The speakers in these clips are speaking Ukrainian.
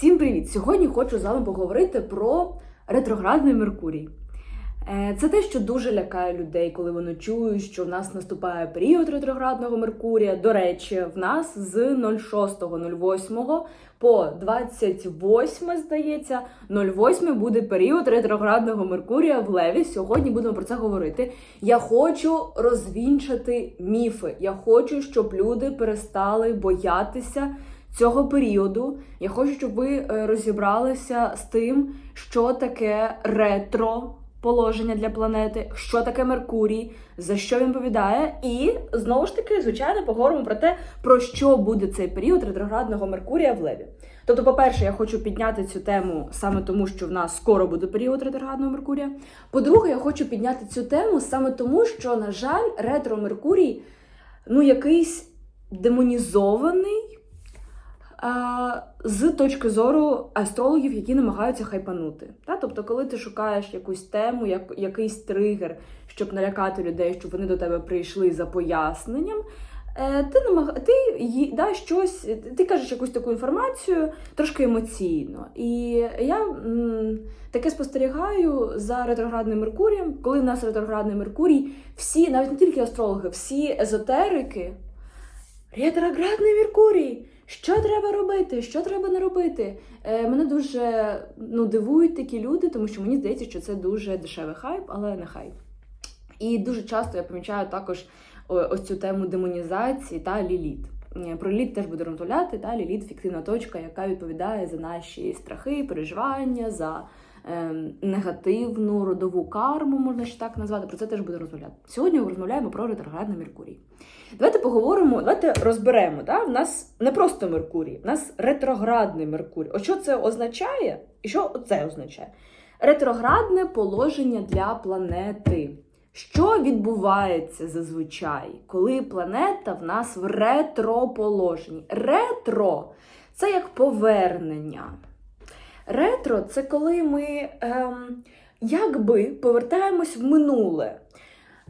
Всім привіт! Сьогодні хочу з вами поговорити про ретроградний Меркурій. Е, Це те, що дуже лякає людей, коли вони чують, що в нас наступає період ретроградного Меркурія. До речі, в нас з 06.08 по 28, здається, 08 буде період ретроградного Меркурія в Леві. Сьогодні будемо про це говорити. Я хочу розвінчати міфи. Я хочу, щоб люди перестали боятися цього періоду. Я хочу, щоб ви е, розібралися з тим, що таке ретро. Положення для планети, що таке Меркурій, за що він повідає, і знову ж таки, звичайно, поговоримо про те, про що буде цей період ретроградного Меркурія в Леві. Тобто, по-перше, я хочу підняти цю тему саме тому, що в нас скоро буде період ретроградного Меркурія. По-друге, я хочу підняти цю тему саме тому, що, на жаль, ретро Меркурій ну, якийсь демонізований з точки зору астрологів, які намагаються хайпанути. Та? Тобто, коли ти шукаєш якусь тему, як, якийсь тригер, щоб налякати людей, щоб вони до тебе прийшли за поясненням. е, Ти намаг... ти да, щось, ти кажеш якусь таку інформацію трошки емоційно. І я м, таке спостерігаю за ретроградним Меркурієм. Коли в нас ретроградний Меркурій, всі, навіть не тільки астрологи, всі езотерики, ретроградний Меркурій. Що треба робити? Що треба не робити? Е, мене дуже ну, дивують такі люди, тому що мені здається, що це дуже дешевий хайп, але не хайп. І дуже часто я помічаю також ось цю тему демонізації та ліліт. Е, Про ліліт теж буду розмовляти, та ліліт фіктивна точка, яка відповідає за наші страхи, переживання, за негативну родову карму, можна ще так назвати. Про це теж буду розмовляти. Сьогодні ми розмовляємо про ретроградний Меркурій. Давайте поговоримо, давайте розберемо. Да? В нас не просто Меркурій, в нас ретроградний Меркурій. От що це означає? І що це означає? Ретроградне положення для планети. Що відбувається зазвичай, коли планета в нас в ретроположенні? Ретро це як повернення. Ретро це коли ми ем, якби повертаємось в минуле.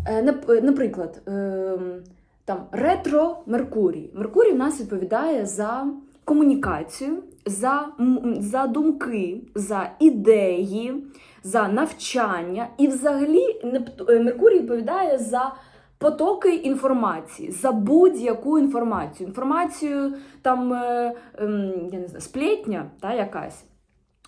Е, наприклад, ем, там ретро Меркурій. Меркурій в нас відповідає за комунікацію, за, за думки, за ідеї, за навчання. І взагалі е, Меркурій відповідає за потоки інформації, за будь-яку інформацію. Інформацію там, е, ем, я не знаю, сплетня та якась.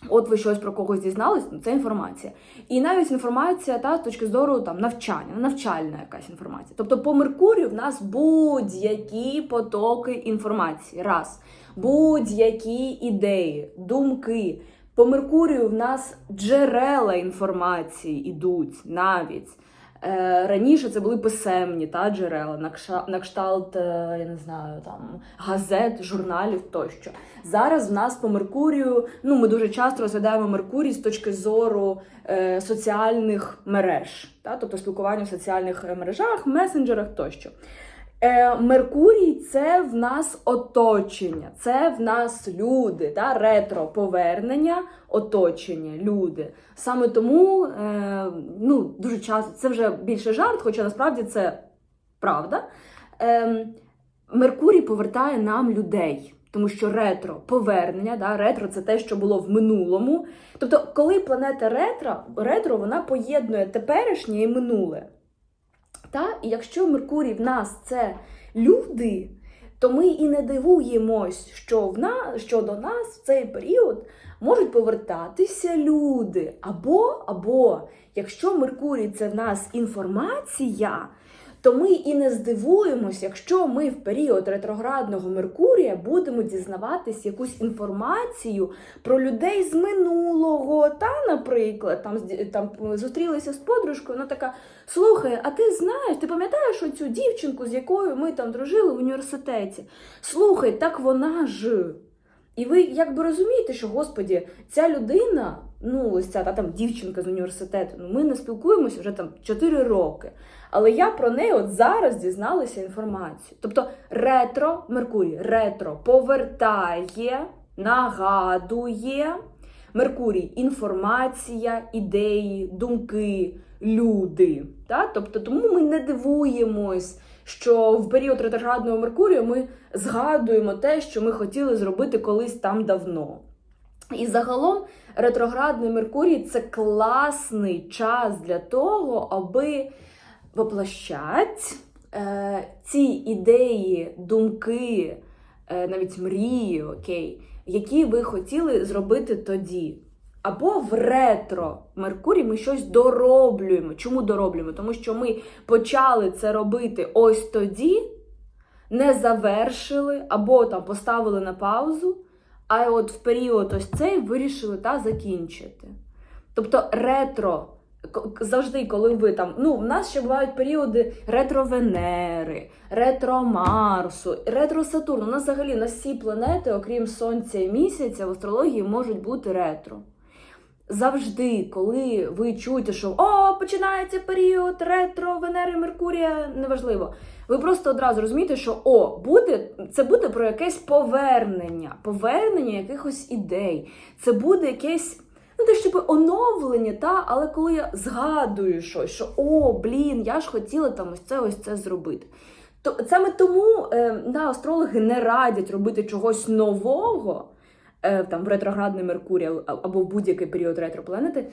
От ви щось про когось дізнались, ну, це інформація. І навіть інформація та, з точки зору там, навчання, навчальна якась інформація. Тобто по Меркурію в нас будь-які потоки інформації. Раз. Будь-які ідеї, думки. По Меркурію в нас джерела інформації ідуть навіть. Е, раніше це були писемні та джерела, на кшталт, е, я не знаю, там газет, журналів тощо. Зараз в нас по Меркурію, ну ми дуже часто розглядаємо Меркурій з точки зору е, соціальних мереж, та? тобто спілкування в соціальних е, мережах, месенджерах тощо. Е, Меркурій це в нас оточення, це в нас люди, та? ретро повернення, оточення, люди. Саме тому е, ну, дуже часто це вже більше жарт, хоча насправді це правда. Е, Меркурій повертає нам людей. Тому що ретро повернення, да, ретро це те, що було в минулому. Тобто, коли планета ретро, ретро вона поєднує теперішнє і минуле. Та? І якщо Меркурій в нас це люди, то ми і не дивуємось, що, в на, що до нас в цей період можуть повертатися люди. Або, або якщо Меркурій це в нас інформація, то ми і не здивуємось, якщо ми в період ретроградного Меркурія будемо дізнаватись якусь інформацію про людей з минулого. Та, наприклад, там, там зустрілися з подружкою, вона така: слухай, а ти знаєш, ти пам'ятаєш оцю дівчинку, з якою ми там дружили в університеті? Слухай, так вона ж. І ви якби розумієте, що Господі, ця людина, ну ось ця та там дівчинка з університету, ну ми не спілкуємося вже там 4 роки. Але я про неї от зараз дізналася інформацію. Тобто ретро Меркурій, ретро повертає, нагадує Меркурій інформація, ідеї, думки, люди. Та? Тобто, тому ми не дивуємось, що в період ретроградного Меркурію ми згадуємо те, що ми хотіли зробити колись там давно. І загалом ретроградний Меркурій це класний час для того, аби воплощати е, ці ідеї, думки, е, навіть мрії, окей, які ви хотіли зробити тоді. Або в ретро Меркурій ми щось дороблюємо. Чому дороблюємо? Тому що ми почали це робити ось тоді, не завершили, або там поставили на паузу, а от в період ось цей вирішили та закінчити. Тобто ретро. Завжди, коли ви там, ну, в нас ще бувають періоди ретро Венери, ретро Марсу, ретро Сатурну. У нас взагалі на всі планети, окрім Сонця і місяця, в астрології можуть бути ретро. Завжди, коли ви чуєте, що о, починається період ретро Венери, Меркурія, неважливо. Ви просто одразу розумієте, що о, буде, це буде про якесь повернення, повернення якихось ідей. Це буде якесь, ну те, щоб оновлення, та, але коли я згадую щось, що о, блін, я ж хотіла там ось це, ось це зробити. То саме тому е, да, астрологи не радять робити чогось нового там в ретроградний Меркурій або в будь-який період ретропланети.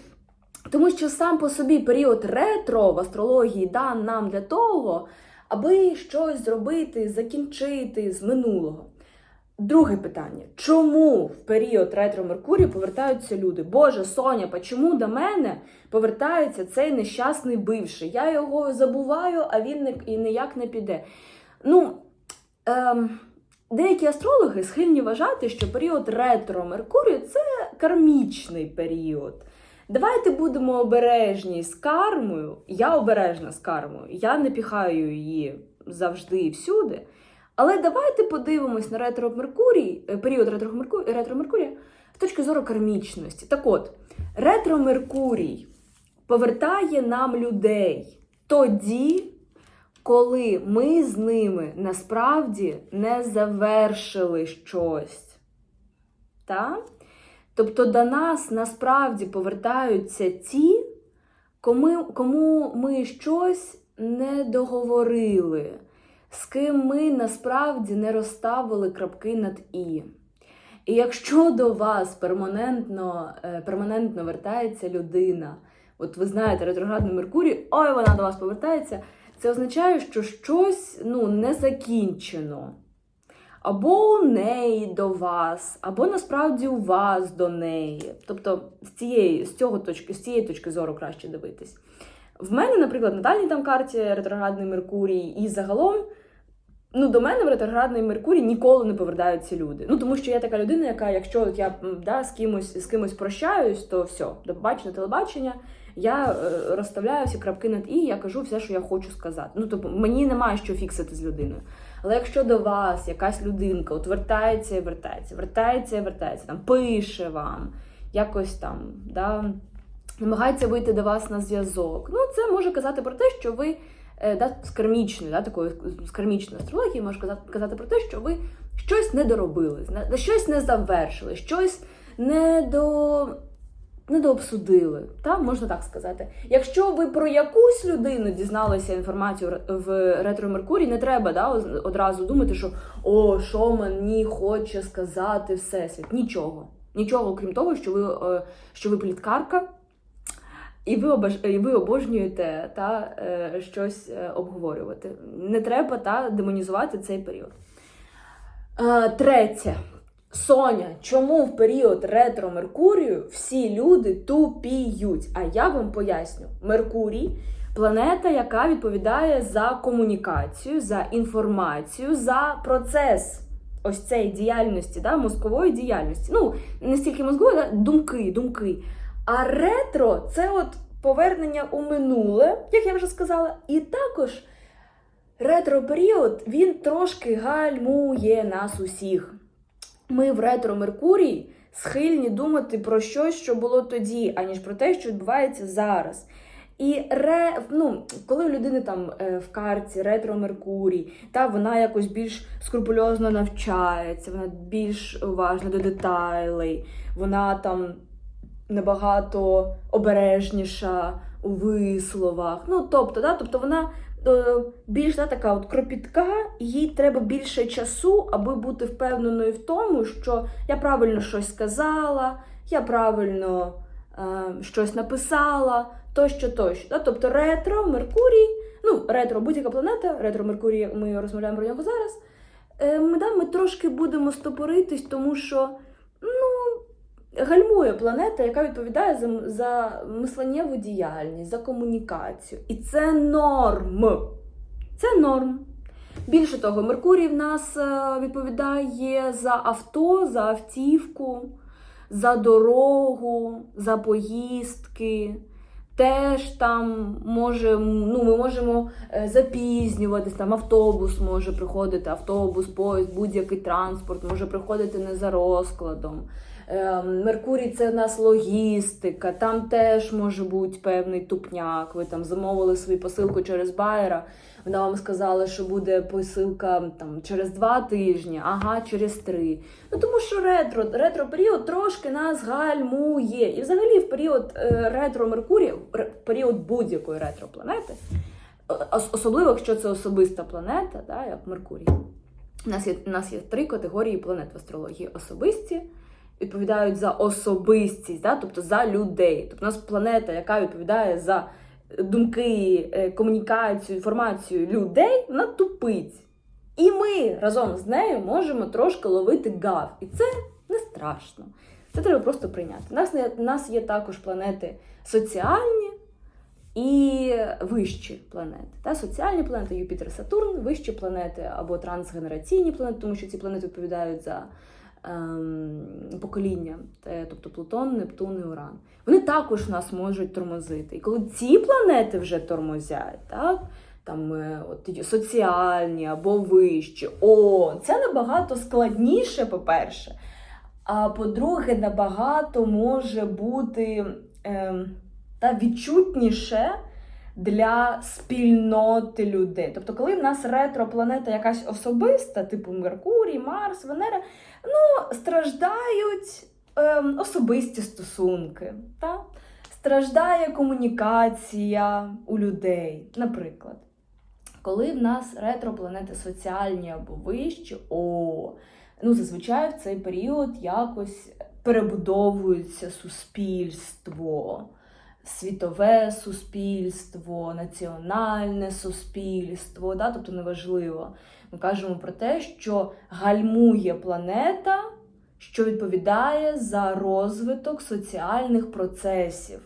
Тому що сам по собі період ретро в астрології дан нам для того, аби щось зробити, закінчити з минулого. Друге питання: чому в період ретро Меркурію повертаються люди? Боже, Соня, чому до мене повертається цей нещасний бивший? Я його забуваю, а він ніяк не піде. Ну, ем, деякі астрологи схильні вважати, що період ретро Меркурію це кармічний період. Давайте будемо обережні з кармою. Я обережна з кармою, я не піхаю її завжди і всюди. Але давайте подивимось на ретро Меркурій, е, період ретро Меркурія, Меркурія з точки зору кармічності. Так от, ретро Меркурій повертає нам людей тоді, коли ми з ними насправді не завершили щось. Так? Тобто до нас насправді повертаються ті, кому, кому ми щось не договорили, з ким ми насправді не розставили крапки над І. І якщо до вас перманентно, е, перманентно вертається людина, от ви знаєте, ретроградний Меркурій, ой, вона до вас повертається, це означає, що щось ну, не закінчено. Або у неї до вас, або насправді у вас до неї. Тобто з цієї, з цього точки, з цієї точки зору краще дивитись. В мене, наприклад, на дальній там карті ретроградний Меркурій, і загалом, ну, до мене в ретроградний Меркурій ніколи не повертаються люди. Ну, тому що я така людина, яка, якщо я да, з кимось з кимось прощаюсь, то все, до побачення, телебачення. Я е, розставляю всі крапки над і, я кажу все, що я хочу сказати. Ну, тобто, мені немає що фіксити з людиною. Але якщо до вас якась людинка от вертається і вертається, вертається і вертається, там пише вам, якось там, да, намагається вийти до вас на зв'язок. Ну, це може казати про те, що ви е, да, з кармічної, да, такої з астрології може казати, казати про те, що ви щось не доробили, щось не завершили, щось не до. Недообсудили, так можна так сказати. Якщо ви про якусь людину дізналися інформацію в ретро Меркурій, не треба да, одразу думати, що о, що мені хоче сказати Всесвіт. Нічого. Нічого, крім того, що ви, е, що ви пліткарка, і ви, обож... і ви обожнюєте та, е, щось е, обговорювати. Не треба та, демонізувати цей період. Третє. Соня, чому в період ретро Меркурію всі люди тупіють? А я вам поясню: Меркурій планета, яка відповідає за комунікацію, за інформацію, за процес ось цієї діяльності, да, мозкової діяльності. Ну, не стільки мозкової, да, думки, думки. А ретро це от повернення у минуле, як я вже сказала, і також ретро-період він трошки гальмує нас усіх. Ми в ретро Меркурій схильні думати про щось, що було тоді, аніж про те, що відбувається зараз. І ре, ну, коли у людини там е, в карті ретро Меркурій, та вона якось більш скрупульозно навчається, вона більш уважна до деталей, вона там набагато обережніша у висловах. Ну, тобто, да, тобто вона більш да, така от кропітка, і їй треба більше часу, аби бути впевненою в тому, що я правильно щось сказала, я правильно е, щось написала, тощо, тощо. Да? Тобто ретро, Меркурій, ну, ретро будь-яка планета, ретро Меркурій, ми розмовляємо про нього зараз. Е, ми, да, ми трошки будемо стопоритись, тому що гальмує планета, яка відповідає за, за мисленнєву діяльність, за комунікацію. І це норм. Це норм. Більше того, Меркурій в нас е, відповідає за авто, за автівку, за дорогу, за поїздки. Теж там може, ну, ми можемо е, запізнюватись, там автобус може приходити, автобус, поїзд, будь-який транспорт може приходити не за розкладом. Е, Меркурій це в нас логістика, там теж може бути певний тупняк. Ви там замовили свою посилку через байера. Вона вам сказала, що буде посилка там через два тижні, ага, через три. Ну тому що ретро, ретро період трошки нас гальмує. І взагалі в період е, ретро Меркурія, ре- період будь-якої ретро планети, особливо якщо це особиста планета, да, як Меркурій. У нас є, у нас є три категорії планет в астрології: особисті. Відповідають за особистість, да? тобто за людей. Тобто у нас планета, яка відповідає за думки, е, комунікацію, інформацію людей, вона тупить. І ми разом з нею можемо трошки ловити гав. І це не страшно. Це треба просто прийняти. У нас, у нас є також планети соціальні і вищі планети. Та? Соціальні планети Юпітер, Сатурн, вищі планети або трансгенераційні планети, тому що ці планети відповідають за покоління, тобто Плутон, Нептун і Уран. Вони також нас можуть тормозити. І коли ці планети вже тормозять, так? Там е, от, соціальні або вищі, о, це набагато складніше, по-перше. А по-друге, набагато може бути ем, та відчутніше для спільноти людей. Тобто, коли в нас ретро-планета якась особиста, типу Меркурій, Марс, Венера, ну, страждають ем, особисті стосунки. Та? Страждає комунікація у людей, наприклад. Коли в нас ретро-планети соціальні або вищі, о, ну зазвичай в цей період якось перебудовується суспільство, світове суспільство, національне суспільство, да? тобто неважливо. Ми кажемо про те, що гальмує планета, що відповідає за розвиток соціальних процесів.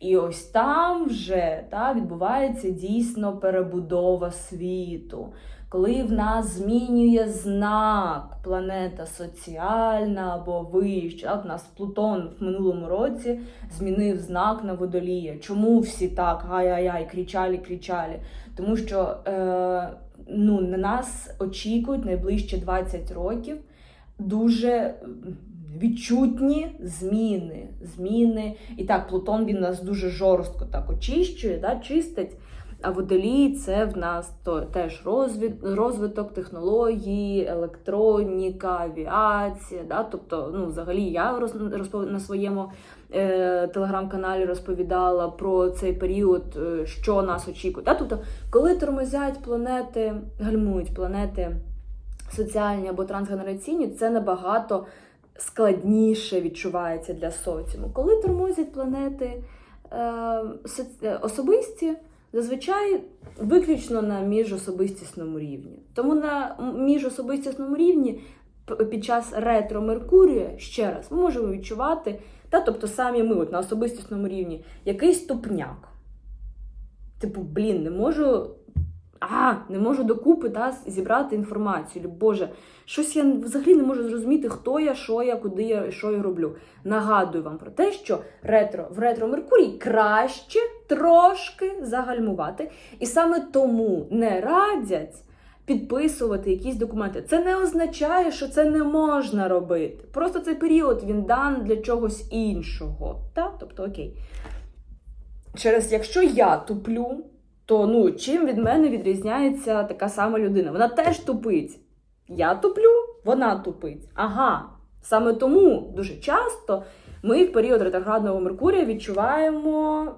І ось там вже та, відбувається дійсно перебудова світу. Коли в нас змінює знак планета соціальна або вища. От у нас Плутон в минулому році змінив знак на водолія. Чому всі так ай-ай-ай, кричали, кричали? Тому що е, ну, на нас очікують найближче 20 років дуже відчутні зміни. зміни. І так, Плутон він нас дуже жорстко так очищує, да, чистить. А водолій це в нас то, теж розвиток технологій, електроніка, авіація. Да? Тобто, ну, взагалі, я роз, розпов... на своєму е, телеграм-каналі розповідала про цей період, е, що нас очікує. Да? Тобто, коли тормозять планети, гальмують планети соціальні або трансгенераційні, це набагато складніше відчувається для соціуму. Коли тормозять планети е, е, особисті, зазвичай виключно на міжособистісному рівні. Тому на міжособистісному рівні під час ретро Меркурія, ще раз, ми можемо відчувати, та, тобто самі ми от, на особистісному рівні, якийсь тупняк. Типу, блін, не можу. А, не можу докупи та, зібрати інформацію. Боже, щось я взагалі не можу зрозуміти, хто я, що я, куди я, що я роблю. Нагадую вам про те, що ретро в ретро Меркурій краще трошки загальмувати. І саме тому не радять підписувати якісь документи. Це не означає, що це не можна робити. Просто цей період він дан для чогось іншого. Та? Тобто, окей. Через якщо я туплю, то ну, чим від мене відрізняється така сама людина? Вона теж тупить. Я туплю, вона тупить. Ага. Саме тому дуже часто ми в період ретроградного Меркурія відчуваємо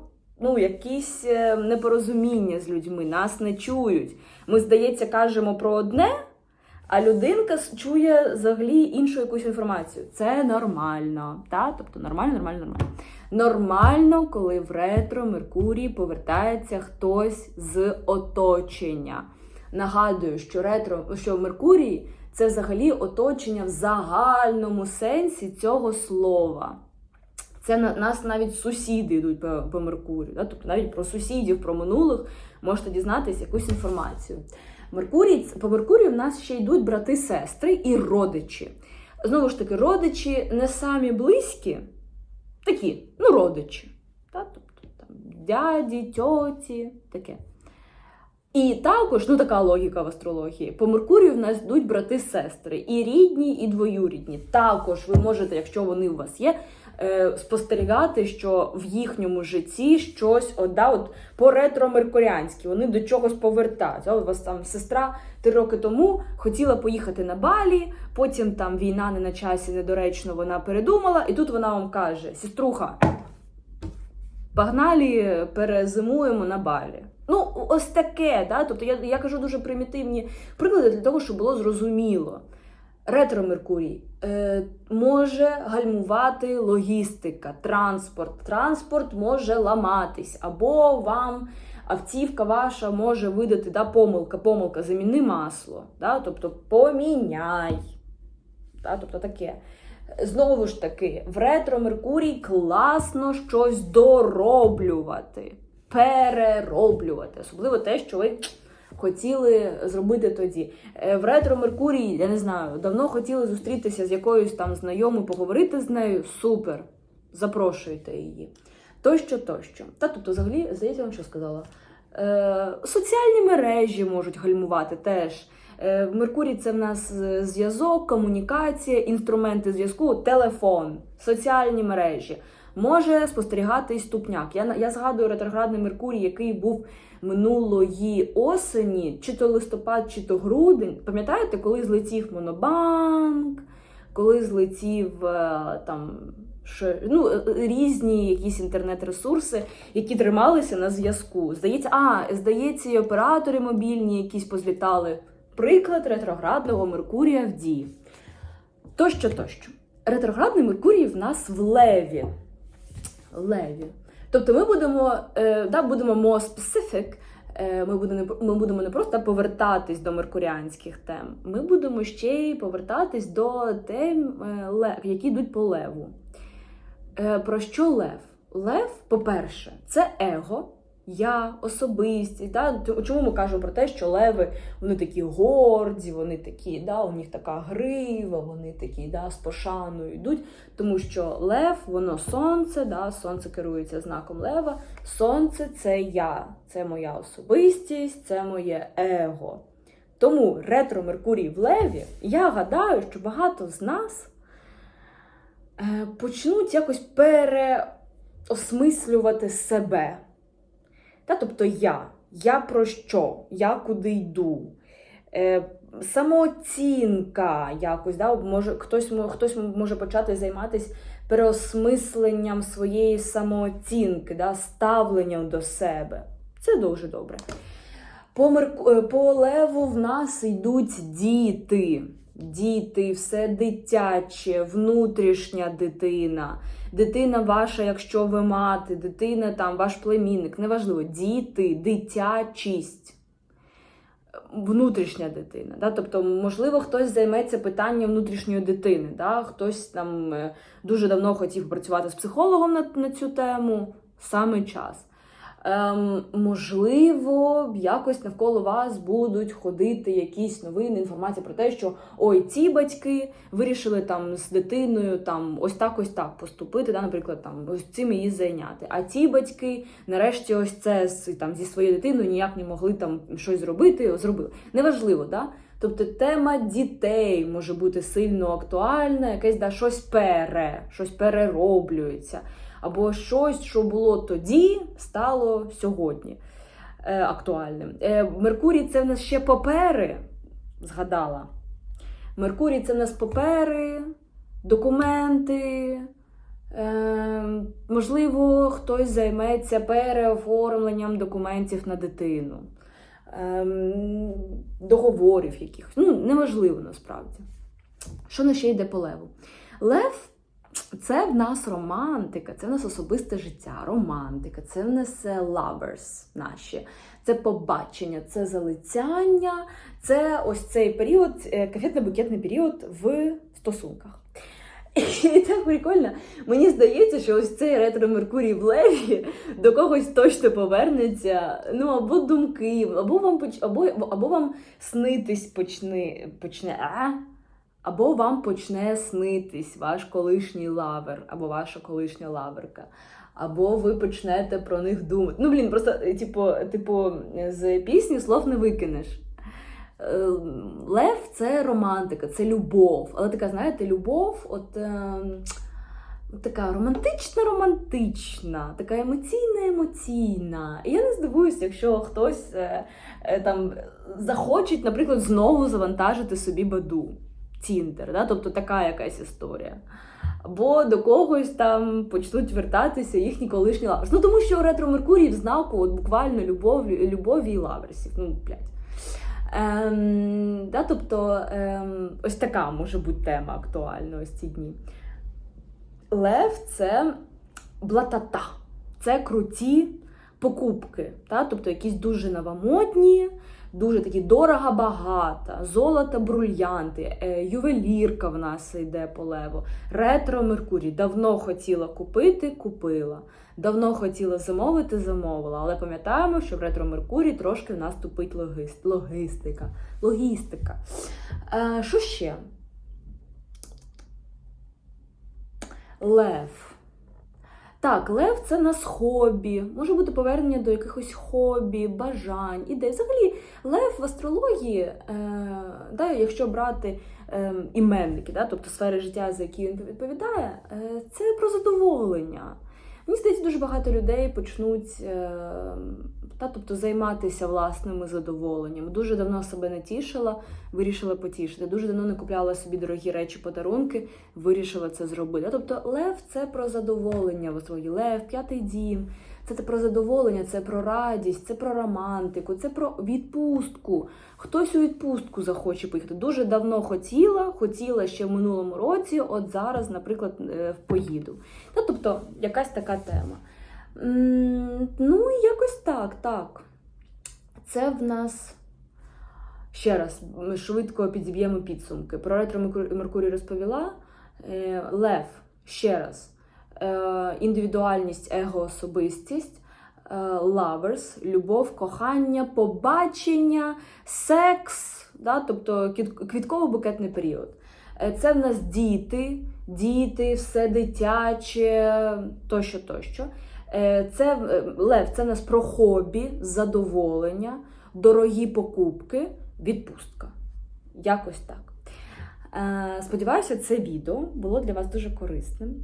ну, якісь е, непорозуміння з людьми, нас не чують. Ми, здається, кажемо про одне, а людинка чує взагалі іншу якусь інформацію. Це нормально. Та? Тобто нормально, нормально, нормально. Нормально, коли в ретро Меркурій повертається хтось з оточення. Нагадую, що ретро, що Меркурій це взагалі оточення в загальному сенсі цього слова. Це на нас навіть сусіди йдуть по, по Меркурію. Да? Тобто навіть про сусідів, про минулих можете дізнатися якусь інформацію. Меркурій, по Меркурію в нас ще йдуть брати, сестри і родичі. Знову ж таки, родичі не самі близькі, такі, ну, родичі. Да? Тобто там, дяді, тьоті, таке. І також, ну така логіка в астрології, по Меркурію в нас йдуть брати-сестри, і рідні, і двоюрідні. Також ви можете, якщо вони у вас є, е, спостерігати, що в їхньому житті щось от, да, от по ретро-меркуріанськи, вони до чогось повертаються. От у вас там сестра три роки тому хотіла поїхати на Балі, потім там війна не на часі, недоречно вона передумала, і тут вона вам каже: Сеструха, погнали, перезимуємо на Балі. Ну, ось таке, да? тобто я, я кажу дуже примітивні приклади для того, щоб було зрозуміло. Ретро Меркурій е, може гальмувати логістика, транспорт. Транспорт може ламатись, або вам автівка ваша може видати да, помилка, помилка, заміни масло, да, тобто поміняй. Да, тобто таке. Знову ж таки, в ретро Меркурій класно щось дороблювати, перероблювати, особливо те, що ви хотіли зробити тоді. Е, В ретро Меркурій, я не знаю, давно хотіли зустрітися з якоюсь там знайомою, поговорити з нею. Супер. Запрошуйте її. Тощо, тощо. Та тобто, взагалі, здається, я вам що сказала. Е, соціальні мережі можуть гальмувати теж. Е, в Меркурій це в нас е, зв'язок, комунікація, інструменти зв'язку, телефон, соціальні мережі. Може спостерігати ступняк. Я, я згадую ретроградний Меркурій, який був минулої осені, чи то листопад, чи то грудень. Пам'ятаєте, коли злетів Монобанк, коли злетів е, там ну, е, різні якісь інтернет-ресурси, які трималися на зв'язку. Здається, а, здається, і оператори мобільні якісь позлітали. Приклад ретроградного Меркурія в дії. Тощо, тощо. Ретроградний Меркурій в нас в Леві. Леві. Тобто ми будемо, е, да, будемо more specific, е, ми, будемо, ми будемо не просто повертатись до меркуріанських тем, ми будемо ще й повертатись до тем, е, які йдуть по леву. Е, Про що лев? Лев, по-перше, це его, я, особистість. Да? Чому ми кажемо про те, що леви вони такі горді, вони такі, да, у них така грива, вони такі да, з пошаною йдуть. Тому що лев, воно сонце, да, сонце керується знаком лева. Сонце це я, це моя особистість, це моє его. Тому ретро Меркурій в Леві, я гадаю, що багато з нас почнуть якось переосмислювати себе. Та, тобто я, я про що, я куди йду. Е, самооцінка якось, да, може, хтось, хтось може почати займатися переосмисленням своєї самооцінки, да, ставленням до себе. Це дуже добре. По, Мерку... е, по леву в нас йдуть діти. Діти, все дитяче, внутрішня дитина. Дитина ваша, якщо ви мати, дитина там, ваш племінник, неважливо, діти, дитячість, внутрішня дитина. Да? Тобто, можливо, хтось займеться питанням внутрішньої дитини. Да? Хтось там е, дуже давно хотів працювати з психологом на, на цю тему, саме час. Ем, можливо, якось навколо вас будуть ходити якісь новини, інформація про те, що ой, ці батьки вирішили там з дитиною там ось так, ось так поступити, да, наприклад, там ось цим її зайняти. А ті батьки, нарешті, ось це там зі своєю дитиною ніяк не могли там щось зробити, зробили. Неважливо, да? Тобто тема дітей може бути сильно актуальна, якесь да, щось пере, щось перероблюється або щось, що було тоді, стало сьогодні е, актуальним. Е, Меркурій це в нас ще папери, згадала. Меркурій це в нас папери, документи, е, можливо, хтось займеться переоформленням документів на дитину, ем, договорів якихось. Ну, неважливо насправді. Що на ще йде по леву? Лев це в нас романтика, це в нас особисте життя, романтика, це в нас е, lovers наші, це побачення, це залицяння, це ось цей період, е, кафетно-букетний період в стосунках. І так прикольно. Мені здається, що ось цей ретро Меркурій в Леві до когось точно повернеться. Ну, або думки, або вам поч... або, або вам снитись почне, почне а? Або вам почне снитись ваш колишній лавер, або ваша колишня лаверка. Або ви почнете про них думати. Ну, блін, просто, е, типу, типу, з пісні слов не викинеш. Е, Лев це романтика, це любов. Але така, знаєте, любов, от е, така романтична-романтична, така емоційна-емоційна. І я не здивуюся, якщо хтось е, е, там захоче, наприклад, знову завантажити собі баду, Тіндер, да? тобто така якась історія. Або до когось там почнуть вертатися їхні колишні лаверси. Ну тому що ретро Меркурій в знаку от буквально любов, любові і лаверсів. Ну. Ем, да, тобто ем, ось така може бути тема актуальна ось ці дні. Лев це блатата, це круті покупки, да? тобто якісь дуже новомодні, дуже такі дорого багата, золото, брульянти, е, ювелірка в нас йде по леву, ретро Меркурій. Давно хотіла купити, купила. Давно хотіла замовити, замовила. Але пам'ятаємо, що в ретро Меркурій трошки в нас тупить логіст... логістика. Логістика. Е, що ще? Лев. Так, лев це нас хобі, може бути повернення до якихось хобі, бажань, ідей. Взагалі, лев в астрології, е, да, якщо брати е, іменники, да, тобто сфери життя, за які він відповідає, е, це про задоволення. Мені здається, дуже багато людей почнуть е, та, тобто, займатися власними задоволеннями. Дуже давно себе не тішила, вирішила потішити. Дуже давно не купляла собі дорогі речі, подарунки, вирішила це зробити. Тобто, лев це про задоволення в свої лев, п'ятий дім. Це про задоволення, це про радість, це про романтику, це про відпустку. Хтось у відпустку захоче поїхати. Дуже давно хотіла, хотіла ще в минулому році, от зараз, наприклад, е, поїду. Та, тобто, якась така тема. Ну, якось так, так. Це в нас. Ще раз, ми швидко підіб'ємо підсумки. Про ретро Меркурій розповіла. Е, Лев, ще раз. Е, індивідуальність, его-особистість, е, lovers, любов, кохання, побачення, секс, да, тобто квітково-букетний період. Е, Це в нас діти, діти, все дитяче, тощо, тощо. Це лев, це в нас про хобі, задоволення, дорогі покупки, відпустка. Якось так. Сподіваюся, це відео було для вас дуже корисним.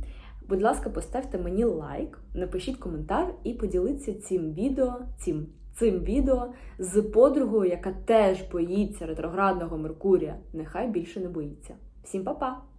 Будь ласка, поставте мені лайк, напишіть коментар і поділіться цим відео, цим, цим відео з подругою, яка теж боїться ретроградного Меркурія. Нехай більше не боїться. Всім па-па!